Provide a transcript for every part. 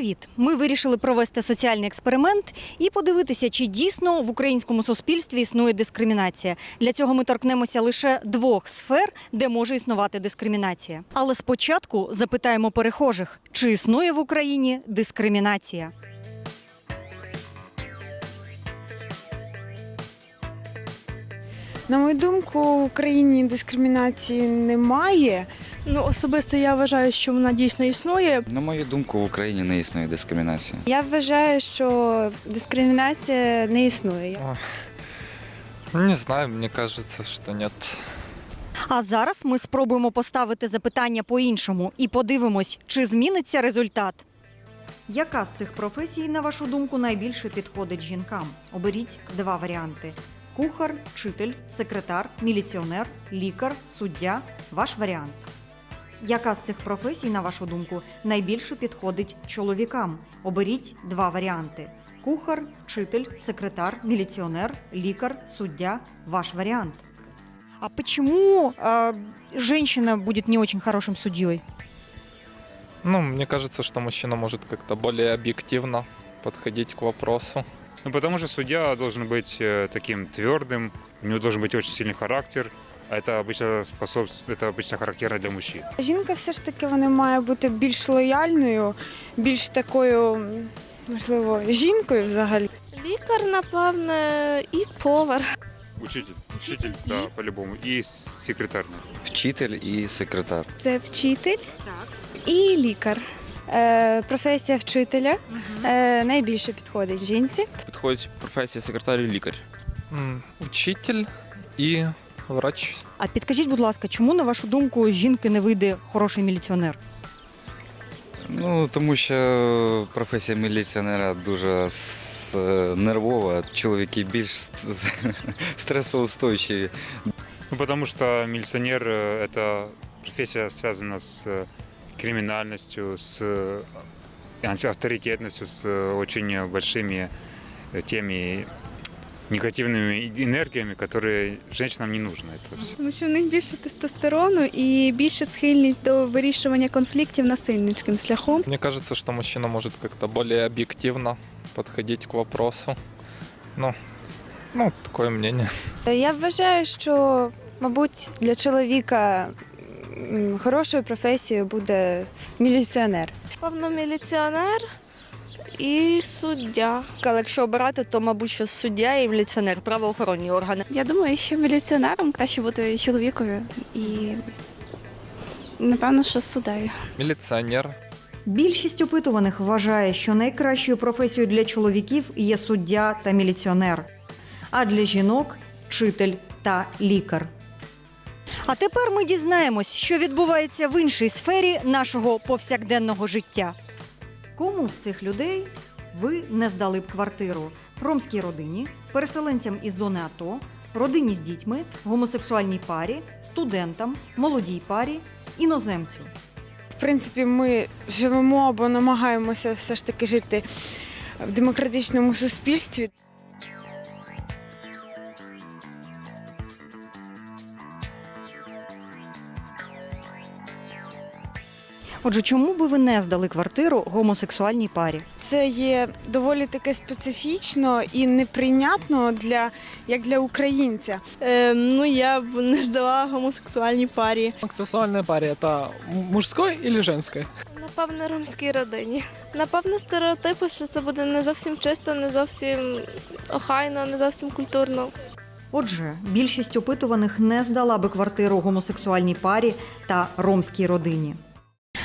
Привіт! Ми вирішили провести соціальний експеримент і подивитися, чи дійсно в українському суспільстві існує дискримінація. Для цього ми торкнемося лише двох сфер, де може існувати дискримінація. Але спочатку запитаємо перехожих, чи існує в Україні дискримінація. На мою думку, в Україні дискримінації немає. Ну, особисто я вважаю, що вона дійсно існує. На мою думку, в Україні не існує дискримінації. Я вважаю, що дискримінація не існує. Не знаю, мне кажется, что нет. А зараз ми спробуємо поставити запитання по-іншому і подивимось, чи зміниться результат. Яка з цих професій, на вашу думку, найбільше підходить жінкам? Оберіть два варіанти: кухар, вчитель, секретар, міліціонер, лікар, суддя. Ваш варіант. Яка з цих професій, на вашу думку, найбільше підходить чоловікам? Оберіть два варіанти: кухар, вчитель, секретар, міліціонер, лікар, суддя. Ваш варіант. А почему э, женщина будет не очень хорошим судьей? Ну, мне кажется, что мужчина может как-то более объективно подходить к вопросу. Ну, потому что судья должен быть э, таким твердым, у него должен быть очень сильный характер. А это обычно способствует, это обычно характерно для мужчин. Жінка все ж таки вона має бути більш лояльною, більш такою, м, можливо, жінкою взагалі. Лікар, напевне, і повар. Учитель, учитель, да, по-любому. И секретарь. Вчитель і секретар. Це вчитель Так. і лікар. Е, професія вчителя е, найбільше підходить жінці. Підходить професія секретар і лікар. М, Учитель и врач. А підкажіть, будь ласка, чому, на вашу думку, з жінки не вийде хороший міліціонер? Ну, тому що професія міліціонера дуже с- нервова, чоловіки більш ст- стресоустойчиві. Ну, потому что милиционер э, – это профессия связана с э, криминальностью, с э, авторитетностью, с э, очень большими э, теми негативными энергиями, которые женщинам не нужны. Это все. Тому що в них більше тестостерону і більше схильність до вирішування конфліктів насильницьким шляхом. Мне кажется, что мужчина может как-то более объективно подходить к вопросу. Ну, ну, такое мнение. Я вважаю, що, мабуть, для чоловіка м, хорошою професією буде міліціонер. Певно, міліціонер і суддя. Але якщо обирати, то мабуть, що суддя і міліціонер, правоохоронні органи. Я думаю, що міліціонером краще бути чоловікові і напевно, що суддею. Милиционер. Більшість опитуваних вважає, що найкращою професією для чоловіків є суддя та міліціонер, а для жінок вчитель та лікар. А тепер ми дізнаємось, що відбувається в іншій сфері нашого повсякденного життя. Кому з цих людей ви не здали б квартиру? Ромській родині, переселенцям із зони АТО, родині з дітьми, гомосексуальній парі, студентам, молодій парі, іноземцю. В принципі, ми живемо або намагаємося все ж таки жити в демократичному суспільстві. Отже, чому би ви не здали квартиру гомосексуальній парі? Це є доволі таке специфічно і неприйнятно для як для українця. Е, ну, я б не здала гомосексуальній парі. Сексуальная пара это мужской или женской? Напевне, ромській родині. Напевно, стереотипи, що це буде не зовсім чисто, не зовсім охайно, не зовсім культурно. Отже, більшість опитуваних не здала би квартиру гомосексуальній парі та ромській родині.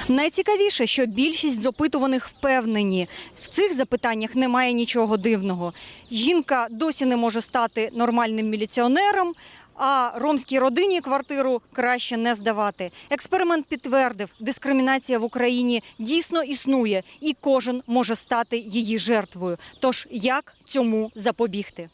Найцікавіше, що більшість з опитуваних впевнені, в цих запитаннях немає нічого дивного. Жінка досі не може стати нормальним міліціонером, а ромській родині квартиру краще не здавати. Експеримент підтвердив, дискримінація в Україні дійсно існує, і кожен може стати її жертвою. Тож як цьому запобігти?